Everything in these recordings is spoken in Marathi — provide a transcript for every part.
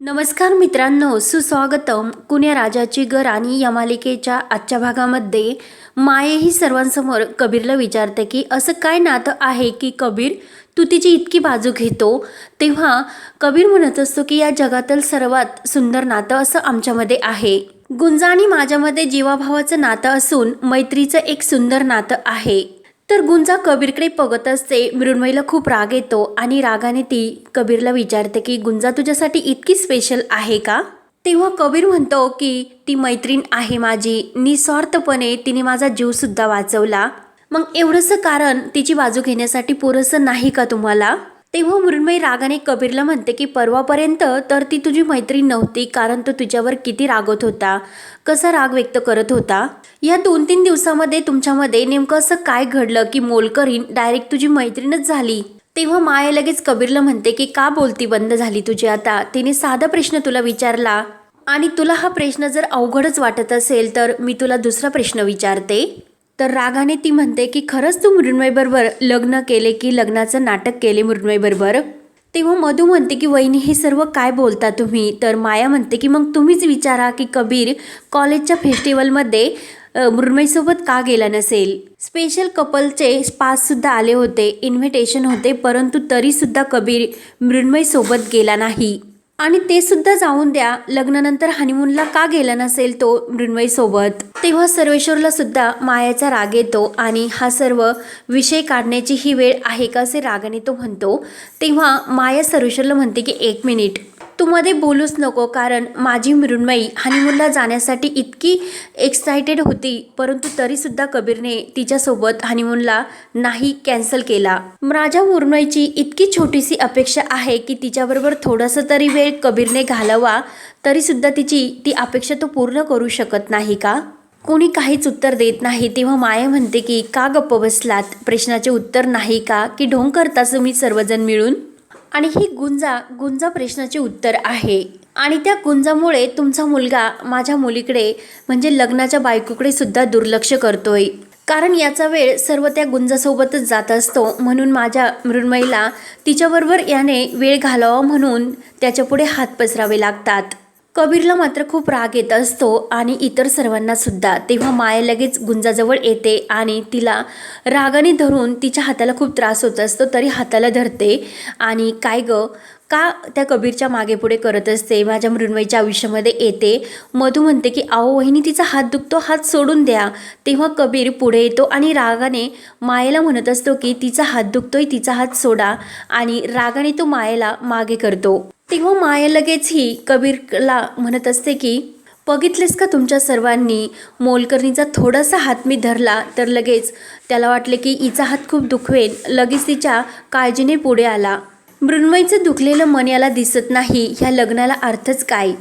नमस्कार मित्रांनो सुस्वागतम. कुण्या राजाची घर आणि या मालिकेच्या आजच्या भागामध्ये माये ही सर्वांसमोर कबीरला विचारते की असं काय नातं आहे की कबीर तू तिची इतकी बाजू घेतो? तेव्हा कबीर म्हणत असतो की या जगातील सर्वात सुंदर नातं असं आमच्यामध्ये आहे. गुंजा आणि माझ्यामध्ये जीवाभावाचं नातं असून मैत्रीचं एक सुंदर नातं आहे. तर गुंजा कबीरकडे बघत असते. मृण्मयीला खूप राग येतो आणि रागाने ती कबीरला विचारते की गुंजा तुझ्यासाठी इतकी स्पेशल आहे का? तेव्हा कबीर म्हणतो की ती मैत्रीण आहे माझी. निस्वार्थपणे तिने माझा जीवसुद्धा वाचवला. मग एवढंसं कारण तिची बाजू घेण्यासाठी पुरेसं नाही का तुम्हाला? तेव्हा मृण्मयी रागाने कबीरला म्हणते की परवापर्यंत तर ती तुझी मैत्रीण नव्हती कारण तो तुझ्यावर किती रागवत होता. कसा राग व्यक्त करत होता? या दोन तीन दिवसामध्ये तुमच्यामध्ये नेमकं असं काय घडलं की मोलकरीन डायरेक्ट तुझी मैत्रीणच झाली? तेव्हा माया लगेच कबीरला म्हणते की का बोलती बंद झाली तुझी आता? तिने साधा प्रश्न तुला विचारला. आणि तुला हा प्रश्न जर अवघडच वाटत असेल तर मी तुला दुसरा प्रश्न विचारते. तर रागाने ती म्हणते की खरंच तू मृण्मयबरोबर लग्न केले की लग्नाचं नाटक केले मृण्मयबरोबर तेव्हा मधू म्हणते की वहिनी हे सर्व काय बोलता तुम्ही? तर माया म्हणते की मग तुम्हीच विचारा की कबीर कॉलेजच्या फेस्टिवलमध्ये मृण्मयसोबत मृण्मयीसोबत का गेला नसेल? स्पेशल कपलचे पाससुद्धा आले होते इन्व्हिटेशन होते परंतु तरीसुद्धा कबीर मृण्मयीसोबत गेला नाही. आणि ते सुद्धा जाऊन द्या. लग्नानंतर हनीमूनला का गेला नसेल तो मृण्मयी सोबत तेव्हा सर्वेश्वरला सुद्धा मायाचा राग येतो आणि हा सर्व विषय काढण्याची ही वेळ आहे का असे रागाने तो म्हणतो. तेव्हा माया सर्वेश्वरला म्हणते की एक मिनिट. तू मध्ये बोलूच नको कारण माझी मृण्मयी हनीमूनला जाण्यासाठी इतकी एक्सायटेड होती परंतु तरीसुद्धा कबीरने तिच्यासोबत हनीमूनला नाही कॅन्सल केला. माझ्या मृण्मयीची इतकी छोटीशी अपेक्षा आहे की तिच्याबरोबर थोडासा तरी वेळ कबीरने घालवा तरीसुद्धा तिची ती अपेक्षा तो पूर्ण करू शकत नाही का? कोणी काहीच उत्तर देत नाही तेव्हा माया म्हणते की का गप्प बसलात? प्रश्नाचे उत्तर नाही का? की ढोंग करता तुम्ही सर्वजण मिळून? आणि ही गुंजा गुंजा प्रश्नाचे उत्तर आहे. आणि त्या गुंजामुळे तुमचा मुलगा माझ्या मुलीकडे म्हणजे लग्नाच्या बायकोकडे सुद्धा दुर्लक्ष करतोय. कारण याचा वेळ सर्व त्या गुंजासोबतच जात असतो. म्हणून माझ्या मृण्मयीला तिच्याबरोबर याने वेळ घालावा म्हणून त्याच्यापुढे हात पसरावे लागतात. कबीरला मात्र खूप राग येत असतो आणि इतर सर्वांना सुद्धा. तेव्हा माया लगेच गुंजाजवळ येते आणि तिला रागाने धरून तिच्या हाताला खूप त्रास होत असतो तरी हाताला धरते. आणि काय ग? का त्या कबीरच्या मागेपुढे करत असते? माझ्या मृण्मयीच्या आयुष्यामध्ये येते. मधू म्हणते की आओ वहिनी तिचा हात दुखतो हात सोडून द्या. तेव्हा कबीर पुढे येतो आणि रागाने मायेला म्हणत असतो की तिचा हात दुखतोय तिचा हात सोडा. आणि रागाने तो मायेला मागे करतो. तेव्हा माया लगेच ही कबीरला म्हणत असते की बघितलेस का तुमच्या सर्वांनी? मोलकर्णीचा थोडासा हात मी धरला तर लगेच त्याला वाटले की हिचा हात खूप दुखवेल. लगेच तिच्या काळजीने पुढे आला. मृण्मयीचं दुखलेलं मन याला दिसत नाही. ह्या लग्नाला अर्थच काय?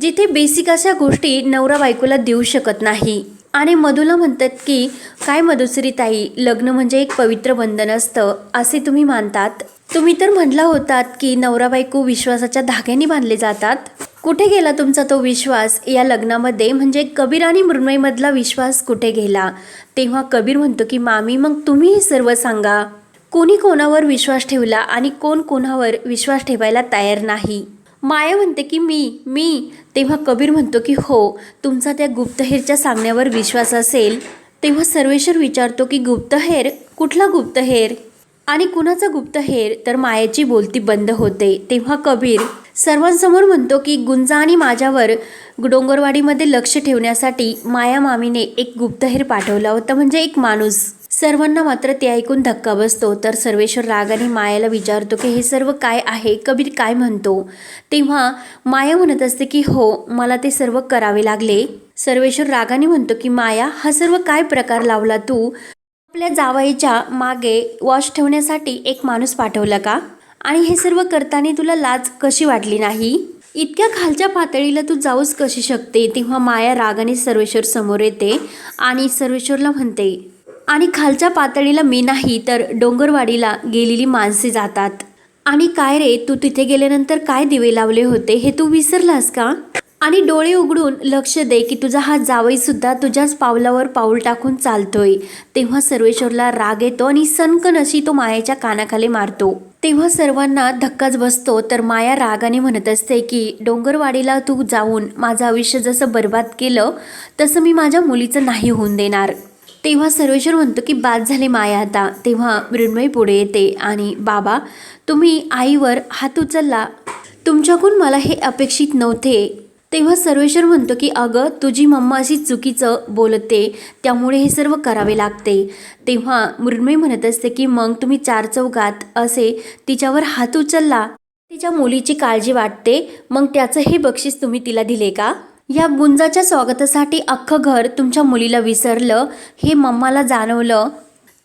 जिथे बेसिक अशा गोष्टी नवरा बायकोला देऊ शकत नाही. आणि मधूला म्हणतात की काय मधुसरी ताई लग्न म्हणजे एक पवित्र बंधन असतं असे तुम्ही मानतात? तुम्ही तर म्हटला होतात की नवरा बायको विश्वासाच्या धाग्याने बांधले जातात. कुठे गेला तुमचा तो विश्वास? या लग्नामध्ये म्हणजे कबीर आणि मृण्मयमधला विश्वास कुठे गेला? तेव्हा कबीर म्हणतो की मामी मग तुम्ही हे सर्व सांगा. कोणी कोणावर विश्वास ठेवला आणि कोण कोणावर विश्वास ठेवायला तयार नाही? माया म्हणते की मी मी. तेव्हा कबीर म्हणतो की हो तुमचा त्या गुप्तहेरच्या सांगण्यावर विश्वास असेल. तेव्हा सर्वेश्वर विचारतो की गुप्तहेर? कुठला गुप्तहेर? आणि कुणाचा गुप्तहेर तर मायाची बोलती बंद होते. तेव्हा कबीर सर्वांसमोर म्हणतो की गुंजा आणि माझ्यावर डोंगरवाडीमध्ये लक्ष ठेवण्यासाठी माया मामीने एक गुप्तहेर पाठवला होता. म्हणजे एक माणूस. सर्वांना मात्र ते ऐकून धक्का बसतो. तर सर्वेश्वर रागाने मायाला विचारतो की हे सर्व काय आहे? कबीर काय म्हणतो? तेव्हा माया म्हणत असते की हो मला ते सर्व करावे लागले. सर्वेश्वर रागाने म्हणतो की माया हा सर्व काय प्रकार लावला तू? आपल्या जावईच्या मागे वॉश ठेवण्यासाठी एक माणूस पाठवला का? आणि हे सर्व करताना तुला लाज कशी वाटली नाही? इतक्या खालच्या पातळीला तू जाऊच कशी शकते? तेव्हा माया रागाने सर्वेश्वर समोर येते आणि सर्वेश्वरला म्हणते आणि खालच्या पातळीला मी नाही तर डोंगरवाडीला गेलेली माणसे जातात. आणि काय रे तू तिथे गेल्यानंतर काय दिवे लावले होते? हे तू विसरलास का? आणि डोळे उघडून लक्ष दे की तुझा हा जावई सुद्धा तुझ्याच पावलावर पाऊल टाकून चालतोय. तेव्हा सर्वेश्वरला राग येतो आणि सनकन अशी तो मायाच्या कानाखाली मारतो. तेव्हा सर्वांना धक्काच बसतो तर माया रागाने म्हणत असते की डोंगरवाडीला तू जाऊन माझं आयुष्य जसं बर्बाद केलं तसं मी माझ्या मुलीचं नाही होऊन देणार. तेव्हा सर्वेश्वर म्हणतो की बाद झाले माया आता. तेव्हा मृण्मयी पुढे येते आणि बाबा तुम्ही आईवर हात उचलला. तुमच्याकडून मला हे अपेक्षित नव्हते. तेव्हा सर्वेश्वर म्हणतो की अगं तुझी मम्मा अशी चुकीचं बोलते त्यामुळे हे सर्व करावे लागते. तेव्हा मृण्मयी म्हणत असते की मग तुम्ही चार चौघात असे तिच्यावर हात उचलला तिच्या मुलीची काळजी वाटते मग त्याचं हे बक्षीस तुम्ही तिला दिले का? या गुंजाच्या स्वागतासाठी अख्खं घर तुमच्या मुलीला विसरलं हे मम्माला जाणवलं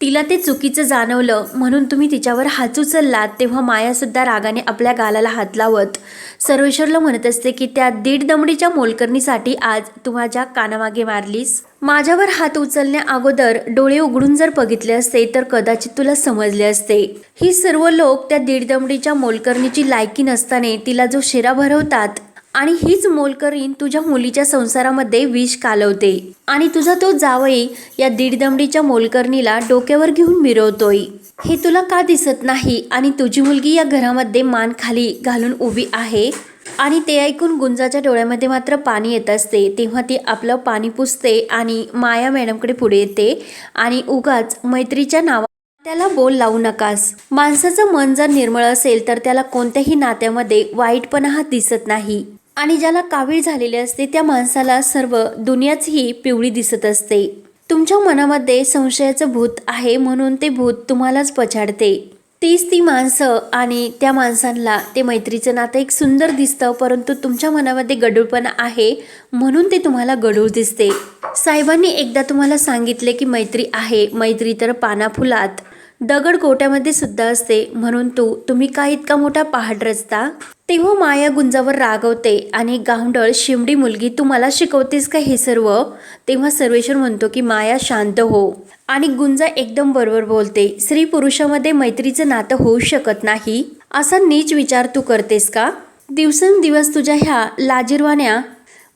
तिला ते चुकीचं जाणवलं म्हणून तुम्ही तिच्यावर हात उचललात तेव्हा मायासुद्धा रागाने आपल्या गालाला हात लावत. सर्वेश्वरला म्हणत असते की त्या दीड दमडीच्या मोलकरणीसाठी आज तू माझ्या कानामागे मारलीस? माझ्यावर हात उचलण्या अगोदर डोळे उघडून जर बघितले असते तर कदाचित तुला समजले असते. ही सर्व लोक त्या दीड दमडीच्या मोलकरणीची लायकी नसताना तिला जो शिरा भरवतात आणि हीच मोलकरीण तुझ्या मुलीच्या संसारामध्ये विष कालवते. आणि तुझा तो जावई या दीडदमडीच्या मोलकरणीला डोक्यावर घेऊन मिरवतोय. हे तुला का दिसत नाही? आणि तुझी मुलगी या घरामध्ये मान खाली घालून उभी आहे. आणि ते ऐकून गुंजाच्या डोळ्यामध्ये मात्र पाणी येत असते. तेव्हा ती आपलं पाणी पुसते आणि माया मॅडमकडे पुढे येते. आणि उगाच मैत्रीच्या नावा त्याला बोल लावू नकास. माणसाचं मन जर निर्मळ असेल तर त्याला कोणत्याही नात्यामध्ये वाईटपणा हा दिसत नाही. आणि ज्याला कावीळ झालेले असते त्या माणसाला सर्व दुनियाच ही पिवळी दिसत असते. तुमच्या मनामध्ये संशयाचं भूत आहे म्हणून ते भूत तुम्हालाच पछाडते. तीच ती माणसं आणि त्या माणसांना ते मैत्रीचं नातं एक सुंदर दिसतं परंतु तुमच्या मनामध्ये गडूळपणा आहे म्हणून ते तुम्हाला गडूळ दिसते. साहेबांनी एकदा तुम्हाला सांगितले की मैत्री आहे मैत्री तर पानाफुलात. दगड गोट्यामध्ये सुद्धा असते म्हणून तू तुम्ही का इतका मोठा पहाड रचता? तेव्हा माया गुंजावर रागवते आणि गावंडळ शिमडी मुलगी तू मला शिकवतेस का हे सर्व? तेव्हा सर्वेश्वर म्हणतो की माया शांत हो. आणि गुंजा एकदम बरोबर बोलते स्त्री पुरुषामध्ये मैत्रीचं नातं होऊ शकत नाही. असा नीच विचार तू करतेस का? दिवसेंदिवस तुझ्या ह्या लाजीरवाण्या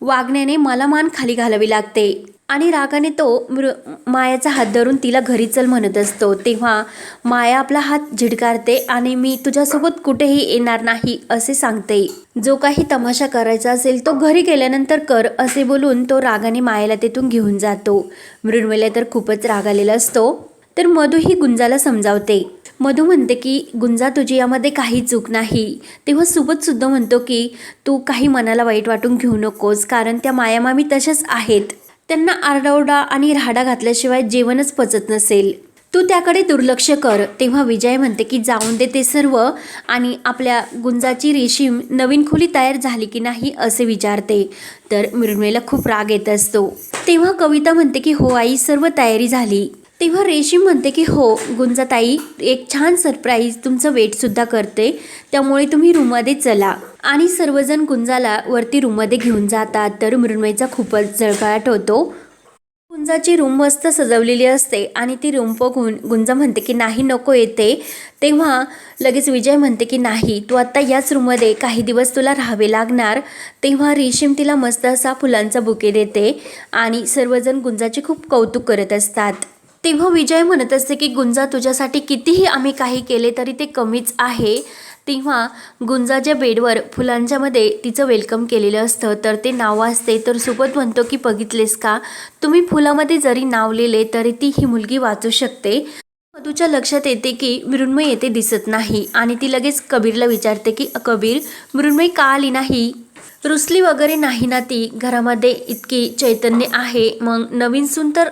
वागण्याने मला मान खाली घालावी लागते. आणि रागाने तो मृ मायाचा हात धरून तिला घरी चल म्हणत असतो. तेव्हा माया आपला हात झिडकारते आणि मी तुझ्यासोबत कुठेही येणार नाही असे सांगते. जो काही तमाशा करायचा असेल तो घरी गेल्यानंतर कर असे बोलून तो रागाने मायाला तेथून घेऊन जातो. मृण्मला तर खूपच राग आलेला असतो. तर मधू ही गुंजाला समजावते. मधू म्हणते की गुंजा तुझी यामध्ये काही चूक नाही. तेव्हा सुबतसुद्धा म्हणतो की तू काही मनाला वाईट वाटून घेऊ नकोस कारण त्या मायामामी तशाच आहेत. त्यांना आरडाओरडा आणि राहाडा घातल्याशिवाय जेवणच पचत नसेल. तू त्याकडे दुर्लक्ष कर तेव्हा विजय म्हणते की जाऊन दे ते सर्व आणि आपल्या गुंजाची रेशीम नवीन खोली तयार झाली की नाही असे विचारते. तर मृण्मयीला खूप राग येत असतो. तेव्हा कविता म्हणते की हो आई सर्व तयारी झाली. तेव्हा रेशीम म्हणते की हो गुंजाताई एक छान सरप्राईज तुमचं वेटसुद्धा करते. त्यामुळे तुम्ही रूममध्ये चला. आणि सर्वजण गुंजाला वरती रूममध्ये घेऊन जातात. तर मृण्मयीचा खूपच जळकाट होतो. गुंजाची रूम मस्त सजवलेली असते आणि ती रूम बघून गुंजा म्हणते की नाही नको येते. तेव्हा लगेच विजय म्हणते की नाही तू आत्ता याच रूममध्ये काही दिवस तुला राहावे लागणार. तेव्हा रेशीम तिला मस्त असा फुलांचा बुके देते आणि सर्वजण गुंजाचे खूप कौतुक करत असतात. तेव्हा विजय म्हणत असते की गुंजा तुझ्यासाठी कितीही आम्ही काही केले तरी ते कमीच आहे. तेव्हा गुंजाच्या बेडवर फुलांच्यामध्ये तिचं वेलकम केलेलं असतं तर ते नाव असते तर सुपत म्हणतो की बघितलेस का? तुम्ही फुलामध्ये जरी नाव लिहिले तरी ती ही मुलगी वाचू शकते. मधूच्या लक्षात येते की मृण्मय येथे दिसत नाही आणि ती लगेच कबीरला विचारते की कबीर मृण्मय का आली नाही? रुसली वगैरे नाही ना ती? घरामध्ये इतकी चैतन्य आहे मग नवीन सून तर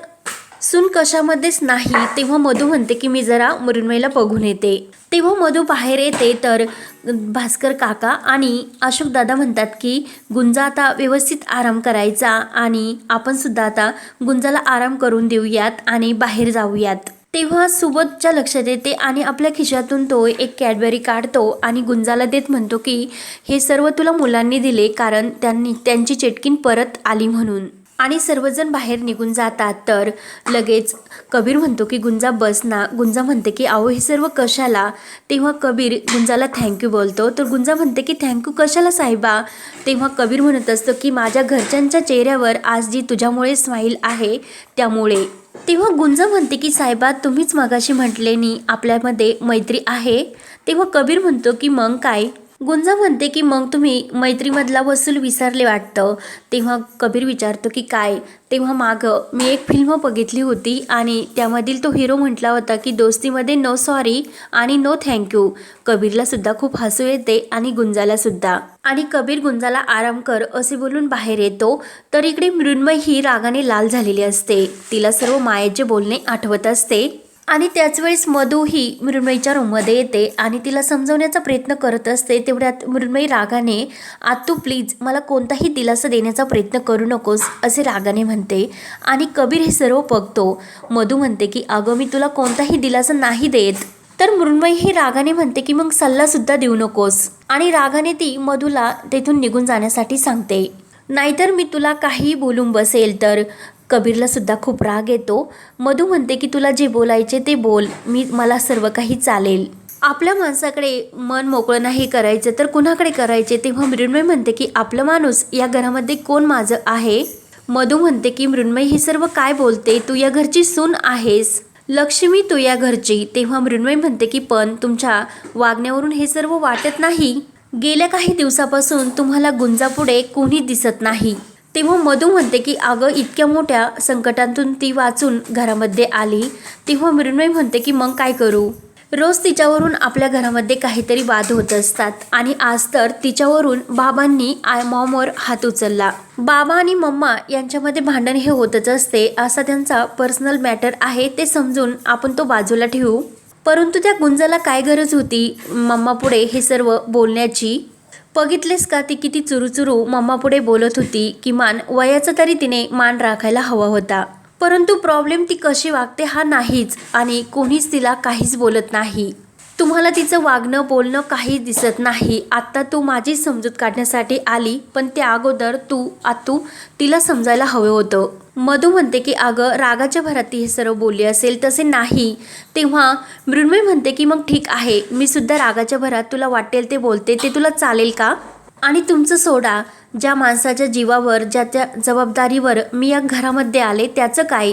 सून कशामध्येच नाही तेव्हा मधू म्हणते की मी जरा मृण्मयीला बघून येते. तेव्हा मधू बाहेर येते तर भास्कर काका आणि अशोक दादा म्हणतात की गुंजा आता व्यवस्थित आराम करायचा आणि आपण सुद्धा आता गुंजाला आराम करून देऊयात आणि बाहेर जाऊयात. तेव्हा सुबोधच्या लक्षात येते आणि आपल्या खिशातून तो एक कॅडबरी काढतो आणि गुंजाला देत म्हणतो की हे सर्व तुला मुलांनी दिले कारण त्यांनी त्यांची चेटकीन परत आली म्हणून. आणि सर्वजण बाहेर निघून जातात. तर लगेच कबीर म्हणतो की गुंजा बस ना. गुंजा म्हणते की अहो हे सर्व कशाला? तेव्हा कबीर गुंजाला थँक्यू बोलतो. तर गुंजा म्हणते की थँक्यू कशाला साहेबा? तेव्हा कबीर म्हणत असतो की माझ्या घरच्यांच्या चेहऱ्यावर आज जी तुझ्यामुळे स्माईल आहे त्यामुळे. तेव्हा गुंजा म्हणते की साहेबा तुम्हीच मगाशी म्हटलेनी आपल्यामध्ये मैत्री आहे. तेव्हा कबीर म्हणतो की मग काय? गुंजा म्हणते की मग तुम्ही मैत्रीमधला वसूल विसरले वाटतं. तेव्हा कबीर विचारतो की काय? तेव्हा मागं मी एक फिल्म बघितली होती आणि त्यामधील तो हिरो म्हटला होता की दोस्तीमध्ये नो सॉरी आणि नो थँक्यू कबीरला सुद्धा खूप हसू येते आणि गुंजाला सुद्धा. आणि कबीर गुंजाला आराम कर असे बोलून बाहेर येतो. तर इकडे मृण्मय ही रागाने लाल झालेली असते. तिला सर्व मायेचे बोलणे आठवत असते. आणि त्याचवेळेस मधूही मधू ही मृण्मयीच्या रूममध्ये येते आणि तिला समजवण्याचा प्रयत्न करत असते. तेवढ्यात मृण्मयी रागाने आतू प्लीज मला कोणताही दिलासा देण्याचा प्रयत्न करू नकोस असे रागाने म्हणते. आणि कबीर हे सर्व बघतो. मधू म्हणते की अगं मी तुला कोणताही दिलासा नाही देत. तर मृण्मयी ही रागाने म्हणते की मग सल्लासुद्धा देऊ नकोस. आणि रागाने ती मधूला तेथून निघून जाण्यासाठी सांगते. नाहीतर मी तुला काही बोलून बसेल तर कबीरला सुद्धा खूप राग येतो. मधू म्हणते की तुला जे बोलायचे ते बोल. मी मला सर्व काही चालेल. आपल्या माणसाकडे मन मोकळं नाही करायचं तर कुणाकडे करायचे? तेव्हा मृण्मय म्हणते की आपलं माणूस या घरामध्ये कोण माझं आहे? मधू म्हणते की मृण्मय हे सर्व काय बोलते? तू या घरची सून आहेस. लक्ष्मी तू या घरची. तेव्हा मृण्मय म्हणते की पण तुमच्या वागण्यावरून हे सर्व वाटत नाही. गेल्या काही दिवसापासून तुम्हाला गुंजापुढे कोणी दिसत नाही. तेव्हा मधू म्हणते की अगं इतक्या मोठ्या संकटातून ती वाचून घरामध्ये आली. तेव्हा मृण्मय म्हणते की मग काय करू? रोज तिच्यावरून आपल्या घरामध्ये काहीतरी वाद होत असतात. आणि आज तर तिच्यावरून बाबांनी आय मॉमवर हात उचलला. बाबा आणि मम्मा यांच्यामध्ये भांडण हे होतच असते असा त्यांचा पर्सनल मॅटर आहे ते समजून आपण तो बाजूला ठेवू. परंतु त्या गुंजाला काय गरज होती? मम्मा पुढे हे सर्व बोलण्याची बघितलेस का ती किती चुरूचुरू मम्मापुढे बोलत होती? किमान वयाचा तरी तिने मान राखायला हवा होता. परंतु प्रॉब्लेम ती कशी वागते हा नाहीच आणि कोणीच तिला काहीच बोलत नाही. तुम्हाला तिचं वागणं बोलणं काही दिसत नाही. आत्ता तू माझी समजूत काढण्यासाठी आली पण त्या अगोदर तू आतू तिला समजायला हवं होतं. मधू म्हणते की अगं रागाच्या भरात ती हे सर्व बोलली असेल तसे नाही. तेव्हा मृण्मय म्हणते की मग ठीक आहे मी सुद्धा रागाच्या भरात तुला वाटेल ते बोलते ते तुला चालेल का? आणि तुमचं सोडा ज्या माणसाच्या जीवावर ज्या त्या जबाबदारीवर मी या घरामध्ये आले त्याचं काय?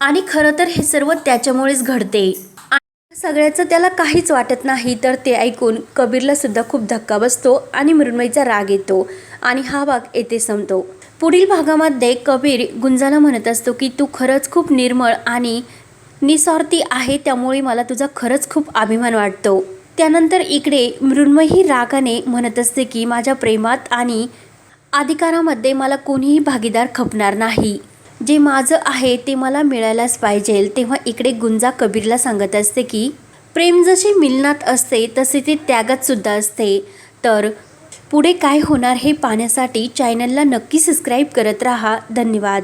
आणि खरं तर हे सर्व त्याच्यामुळेच घडते. सगळ्याचं त्याला काहीच वाटत नाही तर ते ऐकून कबीरला सुद्धा खूप धक्का बसतो आणि मृण्मयीचा राग येतो आणि हा भाग येथे संपतो. पुढील भागामध्ये कबीर गुंजाला म्हणत असतो की तू खरंच खूप निर्मळ आणि निस्वार्थी आहे त्यामुळे मला तुझा खरंच खूप अभिमान वाटतो. त्यानंतर इकडे मृण्मयी रागाने म्हणत असते की माझ्या प्रेमात आणि अधिकारामध्ये मला कोणीही भागीदार खपणार नाही. जे माझं आहे ते मला मिळायलाच पाहिजे. तेव्हा इकडे गुंजा कबीरला सांगत असते की प्रेम जसे मिलनात असते तसे ते त्यागात सुद्धा असते. तर पुढे काय होणार हे पाहण्यासाठी चॅनलला नक्की सबस्क्राईब करत राहा. धन्यवाद.